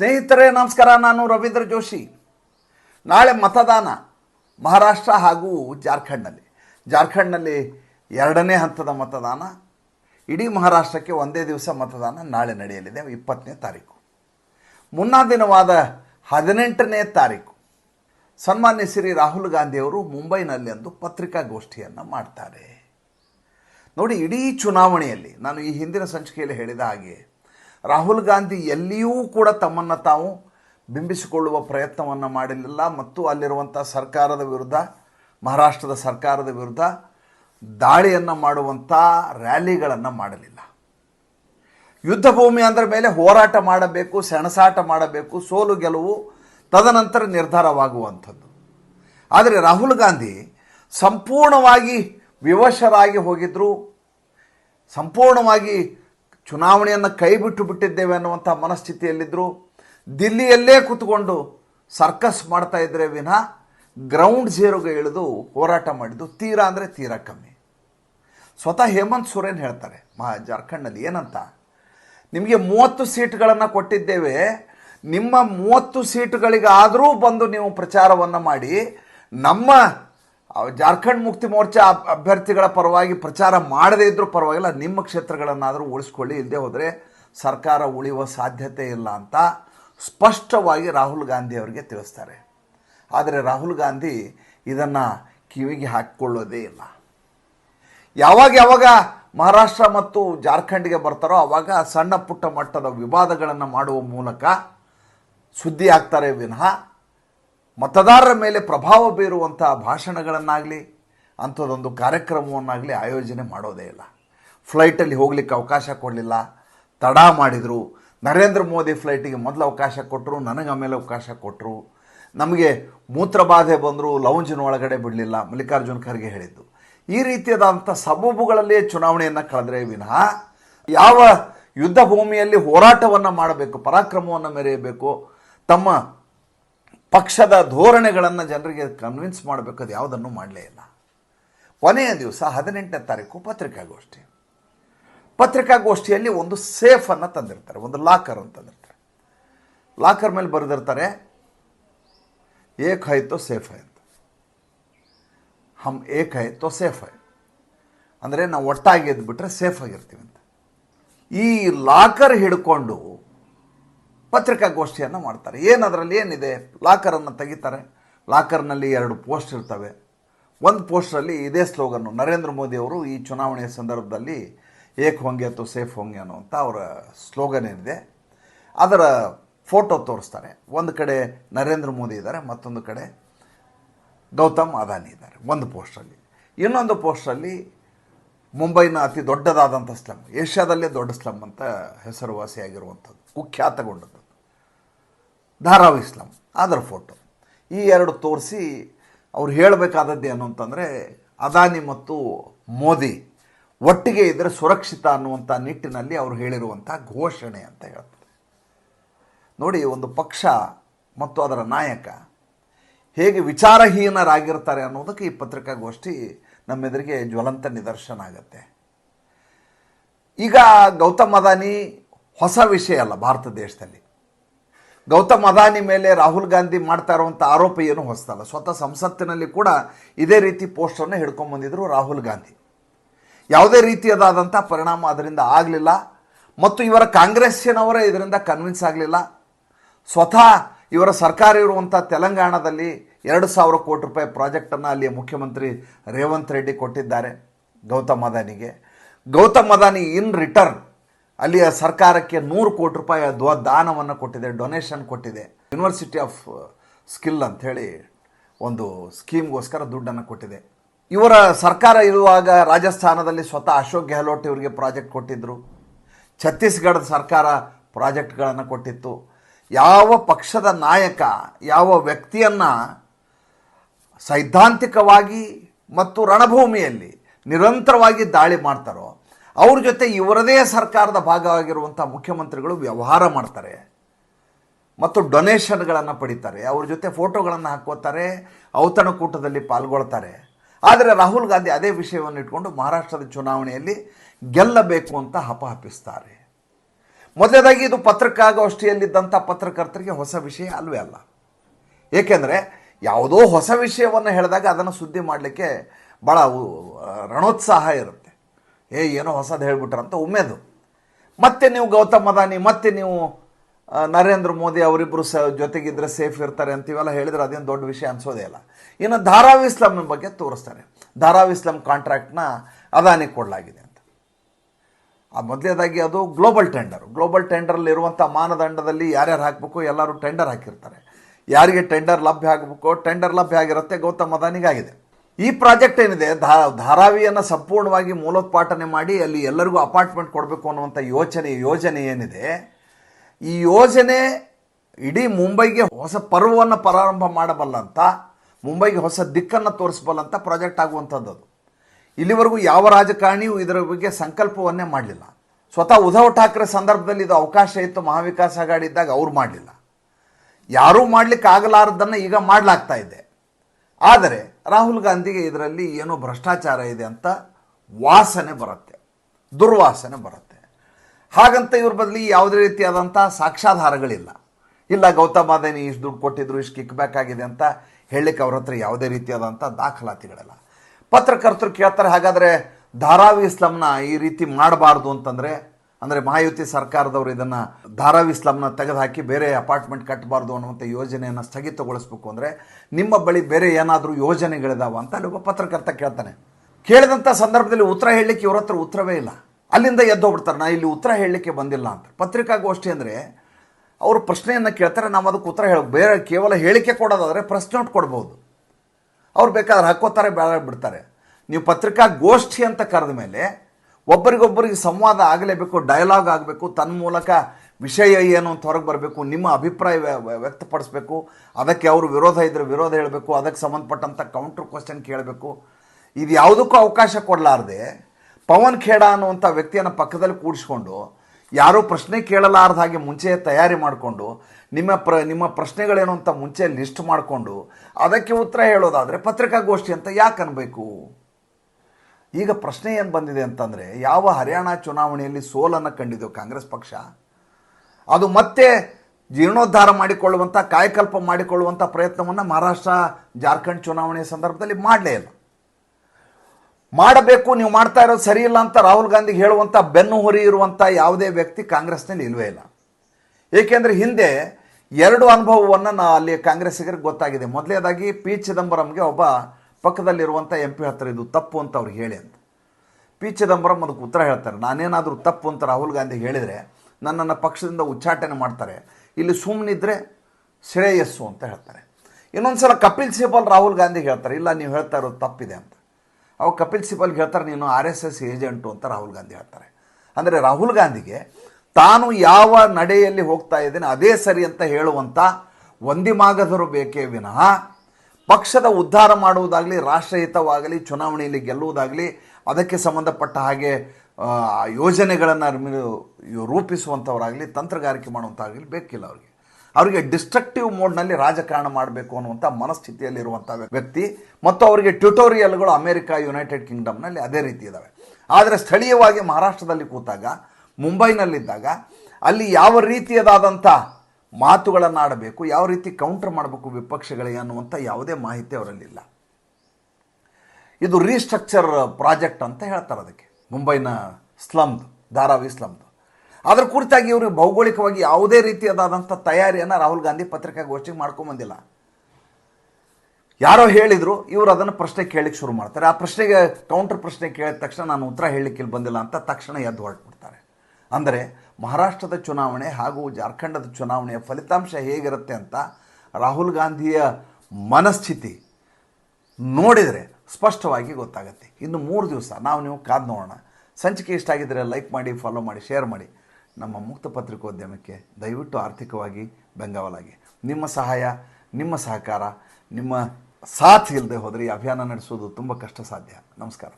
ಸ್ನೇಹಿತರೇ, ನಮಸ್ಕಾರ. ನಾನು ರವೀಂದ್ರ ಜೋಶಿ. ನಾಳೆ ಮತದಾನ ಮಹಾರಾಷ್ಟ್ರ ಹಾಗೂ ಜಾರ್ಖಂಡ್ನಲ್ಲಿ. ಜಾರ್ಖಂಡ್ನಲ್ಲಿ ಎರಡನೇ ಹಂತದ ಮತದಾನ, ಇಡೀ ಮಹಾರಾಷ್ಟ್ರಕ್ಕೆ ಒಂದೇ ದಿವಸ ಮತದಾನ ನಾಳೆ ನಡೆಯಲಿದೆ, ಇಪ್ಪತ್ತನೇ ತಾರೀಕು. ಮುನ್ನಾ ದಿನವಾದ ಹದಿನೆಂಟನೇ ತಾರೀಕು, ಸನ್ಮಾನ್ಯ ಶ್ರೀ ರಾಹುಲ್ ಗಾಂಧಿಯವರು ಮುಂಬೈನಲ್ಲಿ ಅಂದು ಪತ್ರಿಕಾಗೋಷ್ಠಿಯನ್ನು ಮಾಡ್ತಾರೆ. ನೋಡಿ, ಇಡೀ ಚುನಾವಣೆಯಲ್ಲಿ, ನಾನು ಈ ಹಿಂದಿನ ಸಂಚಿಕೆಯಲ್ಲಿ ಹೇಳಿದ ಹಾಗೆ ರಾಹುಲ್ ಗಾಂಧಿ ಎಲ್ಲಿಯೂ ಕೂಡ ತಮ್ಮನ್ನು ತಾವು ಬಿಂಬಿಸಿಕೊಳ್ಳುವ ಪ್ರಯತ್ನವನ್ನು ಮಾಡಲಿಲ್ಲ ಮತ್ತು ಅಲ್ಲಿರುವಂಥ ಸರ್ಕಾರದ ವಿರುದ್ಧ, ಮಹಾರಾಷ್ಟ್ರದ ಸರ್ಕಾರದ ವಿರುದ್ಧ ದಾಳಿಯನ್ನು ಮಾಡುವಂಥ ರ್ಯಾಲಿಗಳನ್ನು ಮಾಡಲಿಲ್ಲ. ಯುದ್ಧ ಭೂಮಿ ಅಂದ್ರ ಮೇಲೆ ಹೋರಾಟ ಮಾಡಬೇಕು, ಸೆಣಸಾಟ ಮಾಡಬೇಕು, ಸೋಲು ಗೆಲುವು ತದನಂತರ ನಿರ್ಧಾರವಾಗುವಂಥದ್ದು. ಆದರೆ ರಾಹುಲ್ ಗಾಂಧಿ ಸಂಪೂರ್ಣವಾಗಿ ವಿವಶರಾಗಿ ಹೋಗಿದ್ರು. ಸಂಪೂರ್ಣವಾಗಿ ಚುನಾವಣೆಯನ್ನು ಕೈ ಬಿಟ್ಟು ಬಿಟ್ಟಿದ್ದೇವೆ ಅನ್ನುವಂಥ ಮನಸ್ಥಿತಿಯಲ್ಲಿದ್ದರು ದಿಲ್ಲಿಯಲ್ಲೇ ಕೂತ್ಕೊಂಡು ಸರ್ಕಸ್ ಮಾಡ್ತಾ ಇದ್ರೆ ವಿನಃ ಗ್ರೌಂಡ್ ಝೀರೋಗೆ ಇಳಿದು ಹೋರಾಟ ಮಾಡಿದ್ದು ತೀರಾ ಅಂದರೆ ತೀರಾ ಕಮ್ಮಿ. ಸ್ವತಃ ಹೇಮಂತ್ ಸೊರೇನ್ ಹೇಳ್ತಾರೆ ಮಹಾ ಜಾರ್ಖಂಡ್ನಲ್ಲಿ ಏನಂತ? ನಿಮಗೆ ಮೂವತ್ತು ಸೀಟ್ಗಳನ್ನು ಕೊಟ್ಟಿದ್ದೇವೆ, ನಿಮ್ಮ ಮೂವತ್ತು ಸೀಟುಗಳಿಗಾದರೂ ಬಂದು ನೀವು ಪ್ರಚಾರವನ್ನು ಮಾಡಿ, ನಮ್ಮ ಜಾರ್ಖಂಡ್ ಮುಕ್ತಿ ಮೋರ್ಚಾ ಅಭ್ಯರ್ಥಿಗಳ ಪರವಾಗಿ ಪ್ರಚಾರ ಮಾಡದೇ ಇದ್ದರೂ ಪರವಾಗಿಲ್ಲ, ನಿಮ್ಮ ಕ್ಷೇತ್ರಗಳನ್ನಾದರೂ ಉಳಿಸ್ಕೊಳ್ಳಿ. ಇಲ್ಲದೆ ಹೋದರೆ ಸರ್ಕಾರ ಉಳಿಯುವ ಸಾಧ್ಯತೆ ಇಲ್ಲ ಅಂತ ಸ್ಪಷ್ಟವಾಗಿ ರಾಹುಲ್ ಗಾಂಧಿ ಅವರಿಗೆ ತಿಳಿಸ್ತಾರೆ. ಆದರೆ ರಾಹುಲ್ ಗಾಂಧಿ ಇದನ್ನು ಕಿವಿಗೆ ಹಾಕಿಕೊಳ್ಳೋದೇ ಇಲ್ಲ. ಯಾವಾಗ ಯಾವಾಗ ಮಹಾರಾಷ್ಟ್ರ ಮತ್ತು ಜಾರ್ಖಂಡ್ಗೆ ಬರ್ತಾರೋ ಆವಾಗ ಸಣ್ಣ ಪುಟ್ಟ ಮಟ್ಟದ ವಿವಾದಗಳನ್ನು ಮಾಡುವ ಮೂಲಕ ಸುದ್ದಿ ಆಗ್ತಾರೆ ವಿನಃ ಮತದಾರರ ಮೇಲೆ ಪ್ರಭಾವ ಬೀರುವಂಥ ಭಾಷಣಗಳನ್ನಾಗಲಿ, ಅಂಥದ್ದೊಂದು ಕಾರ್ಯಕ್ರಮವನ್ನಾಗಲಿ ಆಯೋಜನೆ ಮಾಡೋದೇ ಇಲ್ಲ. ಫ್ಲೈಟಲ್ಲಿ ಹೋಗ್ಲಿಕ್ಕೆ ಅವಕಾಶ ಕೊಡಲಿಲ್ಲ. ತಡ ಮಾಡಿದರು. ನರೇಂದ್ರ ಮೋದಿ ಫ್ಲೈಟಿಗೆ ಮೊದಲು ಅವಕಾಶ ಕೊಟ್ಟರು ನನಗೆ ಆಮೇಲೆ ಅವಕಾಶ ಕೊಟ್ಟರು ನಮಗೆ ಮೂತ್ರಬಾಧೆ ಬಂದರು ಲೌಂಜಿನ ಒಳಗಡೆ ಬಿಡಲಿಲ್ಲ, ಮಲ್ಲಿಕಾರ್ಜುನ ಖರ್ಗೆ ಹೇಳಿದ್ದು. ಈ ರೀತಿಯಾದಂಥ ಸಬೂಬುಗಳಲ್ಲೇ ಚುನಾವಣೆಯನ್ನು ಕಳೆದ್ರೆ ವಿನಃ ಯಾವ ಯುದ್ಧ ಭೂಮಿಯಲ್ಲಿ ಹೋರಾಟವನ್ನು ಮಾಡಬೇಕು, ಪರಾಕ್ರಮವನ್ನು ಮೆರೆಯಬೇಕು, ತಮ್ಮ ಪಕ್ಷದ ಧೋರಣೆಗಳನ್ನು ಜನರಿಗೆ ಕನ್ವಿನ್ಸ್ ಮಾಡಬೇಕು ಯಾವುದನ್ನು ಮಾಡಲೇ ಇಲ್ಲ. ಕೊನೆಯ ದಿವಸ ಹದಿನೆಂಟನೇ ತಾರೀಕು ಪತ್ರಿಕಾಗೋಷ್ಠಿ. ಪತ್ರಿಕಾಗೋಷ್ಠಿಯಲ್ಲಿ ಒಂದು ಸೇಫನ್ನು ತಂದಿರ್ತಾರೆ, ಒಂದು ಲಾಕರ್ ಅಂತ ತಂದಿರ್ತಾರೆ. ಲಾಕರ್ ಮೇಲೆ ಬರೆದಿರ್ತಾರೆ ಏಕ್ ಸೇಫ್ ಹೈ ಅಂತ ಹಮ್ ಏಕ್ ಹೈ ಸೇಫ್ ಹೈ ಅಂದರೆ ನಾವು ಒಟ್ಟಾಗಿ ಎದ್ಬಿಟ್ರೆ ಸೇಫ್ ಆಗಿರ್ತೀವಿ ಅಂತ. ಈ ಲಾಕರ್ ಹಿಡ್ಕೊಂಡು ಪತ್ರಿಕಾಗೋಷ್ಠಿಯನ್ನು ಮಾಡ್ತಾರೆ. ಏನು ಅದರಲ್ಲಿ ಏನಿದೆ? ಲಾಕರನ್ನು ತೆಗಿತಾರೆ. ಲಾಕರ್ನಲ್ಲಿ ಎರಡು ಪೋಸ್ಟ್ ಇರ್ತವೆ. ಒಂದು ಪೋಸ್ಟರಲ್ಲಿ ಇದೇ ಸ್ಲೋಗನ್ನು ನರೇಂದ್ರ ಮೋದಿ ಅವರು ಈ ಚುನಾವಣೆಯ ಸಂದರ್ಭದಲ್ಲಿ ಏಕ್ ಹೊಂಗೆ ಅಥವಾ ಸೇಫ್ ಹೊಂಗೆ ಅನ್ನುವಂಥ ಅವರ ಸ್ಲೋಗನ್ ಏನಿದೆ. ಅದರ ಫೋಟೋ ತೋರಿಸ್ತಾರೆ. ಒಂದು ಕಡೆ ನರೇಂದ್ರ ಮೋದಿ ಇದ್ದಾರೆ, ಮತ್ತೊಂದು ಕಡೆ ಗೌತಮ್ ಅದಾನಿ ಇದ್ದಾರೆ, ಒಂದು ಪೋಸ್ಟಲ್ಲಿ ಇನ್ನೊಂದು ಪೋಸ್ಟಲ್ಲಿ ಮುಂಬೈನ ಅತಿ ದೊಡ್ಡದಾದಂಥ ಸ್ಲಮ್ ಏಷ್ಯಾದಲ್ಲೇ ದೊಡ್ಡ ಸ್ಲಮ್ ಅಂತ ಹೆಸರುವಾಸಿಯಾಗಿರುವಂಥದ್ದು, ಕುಖ್ಯಾತಗೊಂಡದ್ದು. ಧಾರಾವಿ ಇಸ್ಲಾಂ, ಅದರ ಫೋಟೋ ಈ ಎರಡು ತೋರಿಸಿ ಅವ್ರು ಹೇಳಬೇಕಾದದ್ದು ಏನು ಅಂತಂದರೆ ಅದಾನಿ ಮತ್ತು ಮೋದಿ ಒಟ್ಟಿಗೆ ಇದ್ದರೆ ಸುರಕ್ಷಿತ ಅನ್ನುವಂಥ ನಿಟ್ಟಿನಲ್ಲಿ ಅವರು ಹೇಳಿರುವಂಥ ಘೋಷಣೆ ಅಂತ ಹೇಳ್ತಾರೆ. ನೋಡಿ, ಒಂದು ಪಕ್ಷ ಮತ್ತು ಅದರ ನಾಯಕ ಹೇಗೆ ವಿಚಾರಹೀನರಾಗಿರ್ತಾರೆ ಅನ್ನೋದಕ್ಕೆ ಈ ಪತ್ರಿಕಾಗೋಷ್ಠಿ ನಮ್ಮೆದುರಿಗೆ ಜ್ವಲಂತ ನಿದರ್ಶನ ಆಗತ್ತೆ. ಈಗ ಗೌತಮ್ ಅದಾನಿ ಹೊಸ ವಿಷಯ ಅಲ್ಲ, ಭಾರತ ದೇಶದಲ್ಲಿ. ಗೌತಮ್ ಅದಾನಿ ಮೇಲೆ ರಾಹುಲ್ ಗಾಂಧಿ ಮಾಡ್ತಾ ಇರುವಂಥ ಆರೋಪ ಏನು ಹೊಸ್ತಲ್ಲ. ಸ್ವತಃ ಸಂಸತ್ತಿನಲ್ಲಿ ಕೂಡ ಇದೇ ರೀತಿ ಪೋಸ್ಟನ್ನು ಹಿಡ್ಕೊಂಬಂದಿದ್ರು ರಾಹುಲ್ ಗಾಂಧಿ. ಯಾವುದೇ ರೀತಿಯದಾದಂಥ ಪರಿಣಾಮ ಅದರಿಂದ ಆಗಲಿಲ್ಲ. ಮತ್ತು ಇವರ ಕಾಂಗ್ರೆಸ್ಸಿನವರೇ ಇದರಿಂದ ಕನ್ವಿನ್ಸ್ ಆಗಲಿಲ್ಲ. ಸ್ವತಃ ಇವರ ಸರ್ಕಾರ ಇರುವಂಥ ತೆಲಂಗಾಣದಲ್ಲಿ ಎರಡು ಸಾವಿರ ಕೋಟಿ ರೂಪಾಯಿ ಪ್ರಾಜೆಕ್ಟನ್ನು ಅಲ್ಲಿಯ ಮುಖ್ಯಮಂತ್ರಿ ರೇವಂತ್ ರೆಡ್ಡಿ ಕೊಟ್ಟಿದ್ದಾರೆ ಗೌತಮ್ ಅದಾನಿಗೆ. ಗೌತಮ್ ಅದಾನಿ ಇನ್ ರಿಟರ್ನ್ ಅಲ್ಲಿಯ ಸರ್ಕಾರಕ್ಕೆ ನೂರು ಕೋಟಿ ರೂಪಾಯಿ ದಾನವನ್ನು ಕೊಟ್ಟಿದೆ ಡೊನೇಷನ್ ಕೊಟ್ಟಿದೆ. ಯೂನಿವರ್ಸಿಟಿ ಆಫ್ ಸ್ಕಿಲ್ ಅಂಥೇಳಿ ಒಂದು ಸ್ಕೀಮ್ಗೋಸ್ಕರ ದುಡ್ಡನ್ನು ಕೊಟ್ಟಿದೆ. ಇವರ ಸರ್ಕಾರ ಇರುವಾಗ ರಾಜಸ್ಥಾನದಲ್ಲಿ ಸ್ವತಃ ಅಶೋಕ್ ಗೆಹ್ಲೋಟ್ ಇವರಿಗೆ ಪ್ರಾಜೆಕ್ಟ್ ಕೊಟ್ಟಿದ್ದರು ಛತ್ತೀಸ್ಗಢದ ಸರ್ಕಾರ ಪ್ರಾಜೆಕ್ಟ್ಗಳನ್ನು ಕೊಟ್ಟಿತ್ತು. ಯಾವ ಪಕ್ಷದ ನಾಯಕ, ಯಾವ ವ್ಯಕ್ತಿಯನ್ನು ಸೈದ್ಧಾಂತಿಕವಾಗಿ ಮತ್ತು ರಣಭೂಮಿಯಲ್ಲಿ ನಿರಂತರವಾಗಿ ದಾಳಿ ಮಾಡ್ತಾರೋ ಅವ್ರ ಜೊತೆ ಇವರದೇ ಸರ್ಕಾರದ ಭಾಗವಾಗಿರುವಂಥ ಮುಖ್ಯಮಂತ್ರಿಗಳು ವ್ಯವಹಾರ ಮಾಡ್ತಾರೆ ಮತ್ತು ಡೊನೇಷನ್ಗಳನ್ನು ಪಡಿತಾರೆ. ಅವ್ರ ಜೊತೆ ಫೋಟೋಗಳನ್ನು ಹಾಕೋತಾರೆ ಔತಣಕೂಟದಲ್ಲಿ ಪಾಲ್ಗೊಳ್ತಾರೆ. ಆದರೆ ರಾಹುಲ್ ಗಾಂಧಿ ಅದೇ ವಿಷಯವನ್ನು ಇಟ್ಕೊಂಡು ಮಹಾರಾಷ್ಟ್ರದ ಚುನಾವಣೆಯಲ್ಲಿ ಗೆಲ್ಲಬೇಕು ಅಂತ ಹಪಹಪಿಸ್ತಾರೆ ಮೊದಲನೇದಾಗಿ ಇದು ಪತ್ರಿಕಾಗೋಷ್ಠಿಯಲ್ಲಿದ್ದಂಥ ಪತ್ರಕರ್ತರಿಗೆ ಹೊಸ ವಿಷಯ ಅಲ್ವೇ ಅಲ್ಲ. ಏಕೆಂದರೆ ಯಾವುದೋ ಹೊಸ ವಿಷಯವನ್ನು ಹೇಳಿದಾಗ ಅದನ್ನು ಸುದ್ದಿ ಮಾಡಲಿಕ್ಕೆ ಭಾಳ ರಣೋತ್ಸಾಹ ಇರುತ್ತೆ. ಏ, ಏನೋ ಹೊಸದು ಹೇಳ್ಬಿಟ್ರಂತ ಉಮೇದು ಮತ್ತೆ ನೀವು ಗೌತಮ್ ಅದಾನಿ, ಮತ್ತೆ ನೀವು ನರೇಂದ್ರ ಮೋದಿ ಅವರಿಬ್ಬರು ಸ, ಜೊತೆಗಿದ್ರೆ ಸೇಫ್ ಇರ್ತಾರೆ ಅಂತೀವೆಲ್ಲ ಹೇಳಿದ್ರೆ ಅದೇನು ದೊಡ್ಡ ವಿಷಯ ಅನ್ಸೋದೇ ಇಲ್ಲ. ಇನ್ನು ಧಾರಾವಿ ಇಸ್ಲಾಂನ ಬಗ್ಗೆ ತೋರಿಸ್ತಾರೆ. ಧಾರಾವಿ ಇಸ್ಲಾಂ ಕಾಂಟ್ರಾಕ್ಟ್ನ ಅದಾನಿ ಕೊಡಲಾಗಿದೆ ಅಂತ. ಆ, ಮೊದಲೇದಾಗಿ ಅದು ಗ್ಲೋಬಲ್ ಟೆಂಡರ್ ಗ್ಲೋಬಲ್ ಟೆಂಡರಲ್ಲಿ ಇರುವಂಥ ಮಾನದಂಡದಲ್ಲಿ ಯಾರ್ಯಾರು ಹಾಕಬೇಕು, ಎಲ್ಲರೂ ಟೆಂಡರ್ ಹಾಕಿರ್ತಾರೆ. ಯಾರಿಗೆ ಟೆಂಡರ್ ಲಭ್ಯ ಆಗಬೇಕು ಟೆಂಡರ್ ಲಭ್ಯ ಆಗಿರುತ್ತೆ, ಗೌತಮ್ ಅದಾನಿಗಾಗಿದೆ. ಈ ಪ್ರಾಜೆಕ್ಟ್ ಏನಿದೆ, ಧಾ, ಧಾರಾವಿಯನ್ನು ಸಂಪೂರ್ಣವಾಗಿ ಮೂಲೋತ್ಪಾಟನೆ ಮಾಡಿ ಅಲ್ಲಿ ಎಲ್ಲರಿಗೂ ಅಪಾರ್ಟ್ಮೆಂಟ್ ಕೊಡಬೇಕು ಅನ್ನುವಂಥ ಯೋಚನೆ, ಯೋಜನೆ ಏನಿದೆ, ಈ ಯೋಜನೆ ಇಡೀ ಮುಂಬೈಗೆ ಹೊಸ ಪರ್ವವನ್ನು ಪ್ರಾರಂಭ ಮಾಡಬಲ್ಲಂತ ಮುಂಬೈಗೆ ಹೊಸ ದಿಕ್ಕನ್ನು ತೋರಿಸಬಲ್ಲಂಥ ಪ್ರಾಜೆಕ್ಟ್ ಆಗುವಂಥದ್ದು ಇಲ್ಲಿವರೆಗೂ ಯಾವ ರಾಜಕಾರಣಿಯೂ ಇದರ ಬಗ್ಗೆ ಸಂಕಲ್ಪವನ್ನೇ ಮಾಡಲಿಲ್ಲ. ಸ್ವತಃ ಉದ್ಧವ್ ಠಾಕ್ರೆ ಸಂದರ್ಭದಲ್ಲಿ ಇದು ಅವಕಾಶ ಇತ್ತು, ಮಹಾವಿಕಾಸ್ ಅಗಾಡಿ ಇದ್ದಾಗ ಅವ್ರು ಮಾಡಲಿಲ್ಲ. ಯಾರೂ ಮಾಡಲಿಕ್ಕೆ ಆಗಲಾರದನ್ನು ಈಗ ಮಾಡಲಾಗ್ತಾ ಇದೆ. ಆದರೆ ರಾಹುಲ್ ಗಾಂಧಿಗೆ ಇದರಲ್ಲಿ ಏನೋ ಭ್ರಷ್ಟಾಚಾರ ಇದೆ ಅಂತ ವಾಸನೆ ಬರುತ್ತೆ, ದುರ್ವಾಸನೆ ಬರುತ್ತೆ. ಹಾಗಂತ ಇವ್ರ ಬದಲಿ ಯಾವುದೇ ರೀತಿಯಾದಂಥ ಸಾಕ್ಷ್ಯಾಧಾರಗಳಿಲ್ಲ. ಇಲ್ಲ, ಗೌತಮ್ ಅದಾನಿ ಇಷ್ಟು ದುಡ್ಡು ಕೊಟ್ಟಿದ್ರು, ಇಷ್ಟು ಕಿಕ್ ಬ್ಯಾಕ್ ಆಗಿದೆ ಅಂತ ಹೇಳಲಿಕ್ಕೆ ಅವ್ರ ಹತ್ರ ಯಾವುದೇ ರೀತಿಯಾದಂಥ ದಾಖಲಾತಿಗಳಲ್ಲ. ಪತ್ರಕರ್ತರು ಕೇಳ್ತಾರೆ, ಹಾಗಾದರೆ ಧಾರಾವಿ ಇಸ್ಲಾಂನ ಈ ರೀತಿ ಮಾಡಬಾರ್ದು ಅಂತಂದರೆ ಅಂದರೆ ಮಹಾಯುತಿ ಸರ್ಕಾರದವರು ಇದನ್ನು ಧಾರಾವಿ ಇಸ್ಲಾಂನ ತೆಗೆದುಹಾಕಿ ಬೇರೆ ಅಪಾರ್ಟ್ಮೆಂಟ್ ಕಟ್ಟಬಾರ್ದು ಅನ್ನುವಂಥ ಯೋಜನೆಯನ್ನು ಸ್ಥಗಿತಗೊಳಿಸ್ಬೇಕು ಅಂದರೆ ನಿಮ್ಮ ಬಳಿ ಬೇರೆ ಏನಾದರೂ ಯೋಜನೆಗಳಿದಾವ ಅಂತ ಅಲ್ಲಿ ಒಬ್ಬ ಪತ್ರಕರ್ತ ಕೇಳ್ತಾನೆ. ಕೇಳಿದಂಥ ಸಂದರ್ಭದಲ್ಲಿ ಉತ್ತರ ಹೇಳಲಿಕ್ಕೆ ಇವ್ರ ಹತ್ರ ಉತ್ತರವೇ ಇಲ್ಲ. ಅಲ್ಲಿಂದ ಎದ್ದೋಗ್ಬಿಡ್ತಾರೆ ನಾ ಇಲ್ಲಿ ಉತ್ತರ ಹೇಳಲಿಕ್ಕೆ ಬಂದಿಲ್ಲ ಅಂತ. ಪತ್ರಿಕಾಗೋಷ್ಠಿ ಅಂದರೆ ಅವರು ಪ್ರಶ್ನೆಯನ್ನು ಕೇಳ್ತಾರೆ, ನಾವು ಅದಕ್ಕೆ ಉತ್ತರ ಹೇಳ, ಬೇರೆ ಕೇವಲ ಹೇಳಿಕೆ ಕೊಡೋದಾದರೆ ಪ್ರೆಸ್ ನೋಟ್ ಕೊಡ್ಬೋದು. ಅವ್ರು ಬೇಕಾದ್ರೆ ಹಾಕೋತಾರೆ, ಬೇಡ ಬಿಡ್ತಾರೆ. ನೀವು ಪತ್ರಿಕಾಗೋಷ್ಠಿ ಅಂತ ಕರೆದ ಮೇಲೆ ಒಬ್ಬರಿಗೊಬ್ಬರಿಗೆ ಸಂವಾದ ಆಗಲೇಬೇಕು ಡೈಲಾಗ್ ಆಗಬೇಕು ತನ್ನ ಮೂಲಕ ವಿಷಯ ಏನು ಅಂತ ಹೊರಗೆ ಬರಬೇಕು, ನಿಮ್ಮ ಅಭಿಪ್ರಾಯ ವ್ಯ- ವ್ಯ- ವ್ಯಕ್ತಪಡಿಸ್ಬೇಕು, ಅದಕ್ಕೆ ಅವರು ವಿರೋಧ ಇದ್ದರೆ ವಿರೋಧ ಹೇಳಬೇಕು, ಅದಕ್ಕೆ ಸಂಬಂಧಪಟ್ಟಂಥ ಕೌಂಟ್ರ್ ಕ್ವಶನ್ ಕೇಳಬೇಕು. ಇದು ಯಾವುದಕ್ಕೂ ಅವಕಾಶ ಕೊಡಲಾರ್ದೆ, ಪವನ್ ಖೇಡ ಅನ್ನುವಂಥ ವ್ಯಕ್ತಿಯನ್ನು ಪಕ್ಕದಲ್ಲಿ ಕೂಡಿಸ್ಕೊಂಡು, ಯಾರೂ ಪ್ರಶ್ನೆ ಕೇಳಲಾರ್ದ ಹಾಗೆ ಮುಂಚೆ ತಯಾರಿ ಮಾಡಿಕೊಂಡು, ನಿಮ್ಮ ಪ್ರ ನಿಮ್ಮ ಪ್ರಶ್ನೆಗಳೇನು ಅಂತ ಮುಂಚೆ ಲಿಸ್ಟ್ ಮಾಡಿಕೊಂಡು, ಅದಕ್ಕೆ ಉತ್ತರ ಹೇಳೋದಾದರೆ ಪತ್ರಿಕಾಗೋಷ್ಠಿ ಅಂತ ಯಾಕೆ ಅನ್ಬೇಕು? ಈಗ ಪ್ರಶ್ನೆ ಏನು ಬಂದಿದೆ ಅಂತಂದರೆ, ಯಾವ ಹರಿಯಾಣ ಚುನಾವಣೆಯಲ್ಲಿ ಸೋಲನ್ನು ಕಂಡಿದ್ದೆವು ಕಾಂಗ್ರೆಸ್ ಪಕ್ಷ, ಅದು ಮತ್ತೆ ಜೀರ್ಣೋದ್ಧಾರ ಮಾಡಿಕೊಳ್ಳುವಂಥ ಕಾಯಕಲ್ಪ ಮಾಡಿಕೊಳ್ಳುವಂಥ ಪ್ರಯತ್ನವನ್ನು ಮಹಾರಾಷ್ಟ್ರ, ಜಾರ್ಖಂಡ್ ಚುನಾವಣೆಯ ಸಂದರ್ಭದಲ್ಲಿ ಮಾಡಲೇ ಇಲ್ಲ. ಮಾಡಬೇಕು, ನೀವು ಮಾಡ್ತಾ ಇರೋದು ಸರಿ ಇಲ್ಲ ಅಂತ ರಾಹುಲ್ ಗಾಂಧಿಗೆ ಹೇಳುವಂಥ ಬೆನ್ನು ಹುರಿ ಇರುವಂಥ ಯಾವುದೇ ವ್ಯಕ್ತಿ ಕಾಂಗ್ರೆಸ್ನಲ್ಲಿ ಇಲ್ಲವೇ ಇಲ್ಲ. ಏಕೆಂದರೆ ಹಿಂದೆ ಎರಡು ಅನುಭವವನ್ನು ನಾ ಅಲ್ಲಿ ಕಾಂಗ್ರೆಸ್ಸಿಗರಿಗೆ ಗೊತ್ತಾಗಿದೆ. ಮೊದಲೇದಾಗಿ ಪಿ ಚಿದಂಬರಂಗೆ ಒಬ್ಬ ಪಕ್ಕದಲ್ಲಿರುವಂಥ ಎಂ ಪಿ ಹತ್ರ ಇದು ತಪ್ಪು ಅಂತ ಅವ್ರಿಗೆ ಹೇಳಿ ಅಂತ. ಪಿ ಚಿದಂಬರಂ ಅದಕ್ಕೆ ಉತ್ತರ ಹೇಳ್ತಾರೆ. ನಾನೇನಾದರೂ ತಪ್ಪು ಅಂತ ರಾಹುಲ್ ಗಾಂಧಿ ಹೇಳಿದರೆ ನನ್ನನ್ನು ಪಕ್ಷದಿಂದ ಉಚ್ಚಾಟನೆ ಮಾಡ್ತಾರೆ. ಇಲ್ಲಿ ಸುಮ್ಮನಿದ್ರೆ ಶ್ರೇಯಸ್ಸು ಅಂತ ಹೇಳ್ತಾರೆ. ಇನ್ನೊಂದು ಸಲ ಕಪಿಲ್ ಸಿಬಲ್ ರಾಹುಲ್ ಗಾಂಧಿಗೆ ಹೇಳ್ತಾರೆ, ಇಲ್ಲ ನೀವು ಹೇಳ್ತಾ ಇರೋದು ತಪ್ಪಿದೆ ಅಂತ. ಅವಾಗ ಕಪಿಲ್ ಸಿಬಲ್ಗೆ ಹೇಳ್ತಾರೆ, ನೀನು ಆರ್ ಎಸ್ ಎಸ್ ಏಜೆಂಟು ಅಂತ ರಾಹುಲ್ ಗಾಂಧಿ ಹೇಳ್ತಾರೆ. ಅಂದರೆ ರಾಹುಲ್ ಗಾಂಧಿಗೆ ತಾನು ಯಾವ ನಡೆಯಲ್ಲಿ ಹೋಗ್ತಾ ಇದ್ದೇನೆ ಅದೇ ಸರಿ ಅಂತ ಹೇಳುವಂಥ ಒಂದಿಮಾಗದರು ಬೇಕೇ ವಿನಃ ಪಕ್ಷದ ಉದ್ಧಾರ ಮಾಡುವುದಾಗಲಿ, ರಾಷ್ಟ್ರಹಿತವಾಗಲಿ, ಚುನಾವಣೆಯಲ್ಲಿ ಗೆಲ್ಲುವುದಾಗಲಿ, ಅದಕ್ಕೆ ಸಂಬಂಧಪಟ್ಟ ಹಾಗೆ ಯೋಜನೆಗಳನ್ನು ರೂಪಿಸುವಂಥವರಾಗಲಿ, ತಂತ್ರಗಾರಿಕೆ ಮಾಡುವಂಥವಾಗಲಿ ಬೇಕಿಲ್ಲ ಅವರಿಗೆ. ಅವರಿಗೆ ಡಿಸ್ಟ್ರಕ್ಟಿವ್ ಮೋಡ್ನಲ್ಲಿ ರಾಜಕಾರಣ ಮಾಡಬೇಕು ಅನ್ನುವಂಥ ಮನಸ್ಥಿತಿಯಲ್ಲಿರುವಂಥ ವ್ಯಕ್ತಿ ಮತ್ತು ಅವರಿಗೆ ಟ್ಯುಟೋರಿಯಲ್ಗಳು ಅಮೆರಿಕ, ಯುನೈಟೆಡ್ ಕಿಂಗ್ಡಮ್ನಲ್ಲಿ ಅದೇ ರೀತಿ ಇದ್ದಾವೆ ಆದರೆ ಸ್ಥಳೀಯವಾಗಿ ಮಹಾರಾಷ್ಟ್ರದಲ್ಲಿ ಕೂತಾಗ, ಮುಂಬೈನಲ್ಲಿದ್ದಾಗ, ಅಲ್ಲಿ ಯಾವ ರೀತಿಯದಾದಂಥ ಮಾತುಗಳನ್ನು ಆಡಬೇಕು ಯಾವ ರೀತಿ ಕೌಂಟರ್ ಮಾಡಬೇಕು ವಿಪಕ್ಷಗಳಿಗೆ ಅನ್ನುವಂಥ ಯಾವುದೇ ಮಾಹಿತಿ ಅವರಲ್ಲಿಲ್ಲ. ಇದು ರೀಸ್ಟ್ರಕ್ಚರ್ ಪ್ರಾಜೆಕ್ಟ್ ಅಂತ ಹೇಳ್ತಾರೆ ಅದಕ್ಕೆ. ಮುಂಬೈನ ಸ್ಲಮ್ದು ಧಾರಾವಿ ಸ್ಲಮ್ದು ಅದರ ಕುರಿತಾಗಿ ಇವರು ಭೌಗೋಳಿಕವಾಗಿ ಯಾವುದೇ ರೀತಿಯಾದಂಥ ತಯಾರಿಯನ್ನು ರಾಹುಲ್ ಗಾಂಧಿ ಪತ್ರಿಕಾಗೋಷ್ಠಿಗೆ ಮಾಡ್ಕೊಂಬಂದಿಲ್ಲ. ಯಾರೋ ಹೇಳಿದರು, ಇವರು ಅದನ್ನು ಪ್ರಶ್ನೆ ಕೇಳಲಿಕ್ಕೆ ಶುರು ಮಾಡ್ತಾರೆ. ಆ ಪ್ರಶ್ನೆಗೆ ಕೌಂಟರ್ ಪ್ರಶ್ನೆ ಕೇಳಿದ ತಕ್ಷಣ ನಾನು ಉತ್ತರ ಹೇಳಲಿಕ್ಕೆ ಇಲ್ಲಿ ಬಂದಿಲ್ಲ ಅಂತ ತಕ್ಷಣ ಎದ್ದು ಹೊರಟ್ಬಿಡ್ತಾರೆ. ಅಂದರೆ ಮಹಾರಾಷ್ಟ್ರದ ಚುನಾವಣೆ ಹಾಗೂ ಜಾರ್ಖಂಡದ ಚುನಾವಣೆಯ ಫಲಿತಾಂಶ ಹೇಗಿರುತ್ತೆ ಅಂತ ರಾಹುಲ್ ಗಾಂಧಿಯ ಮನಸ್ಥಿತಿ ನೋಡಿದರೆ ಸ್ಪಷ್ಟವಾಗಿ ಗೊತ್ತಾಗುತ್ತೆ. ಇನ್ನು ಮೂರು ದಿವಸ ನಾವು ನೀವು ಕಾದು ನೋಡೋಣ. ಸಂಚಿಕೆ ಇಷ್ಟ ಆಗಿದ್ದರೆ ಲೈಕ್ ಮಾಡಿ, ಫಾಲೋ ಮಾಡಿ, ಶೇರ್ ಮಾಡಿ. ನಮ್ಮ ಮುಕ್ತ ಪತ್ರಿಕೋದ್ಯಮಕ್ಕೆ ದಯವಿಟ್ಟು ಆರ್ಥಿಕವಾಗಿ ಬೆಂಗಾವಲಾಗಿ. ನಿಮ್ಮ ಸಹಾಯ, ನಿಮ್ಮ ಸಹಕಾರ, ನಿಮ್ಮ ಸಾಥ್ ಇಲ್ಲದೆ ಹೋದರೆ ಈ ಅಭಿಯಾನ ನಡೆಸೋದು ತುಂಬ ಕಷ್ಟ ಸಾಧ್ಯ ನಮಸ್ಕಾರ.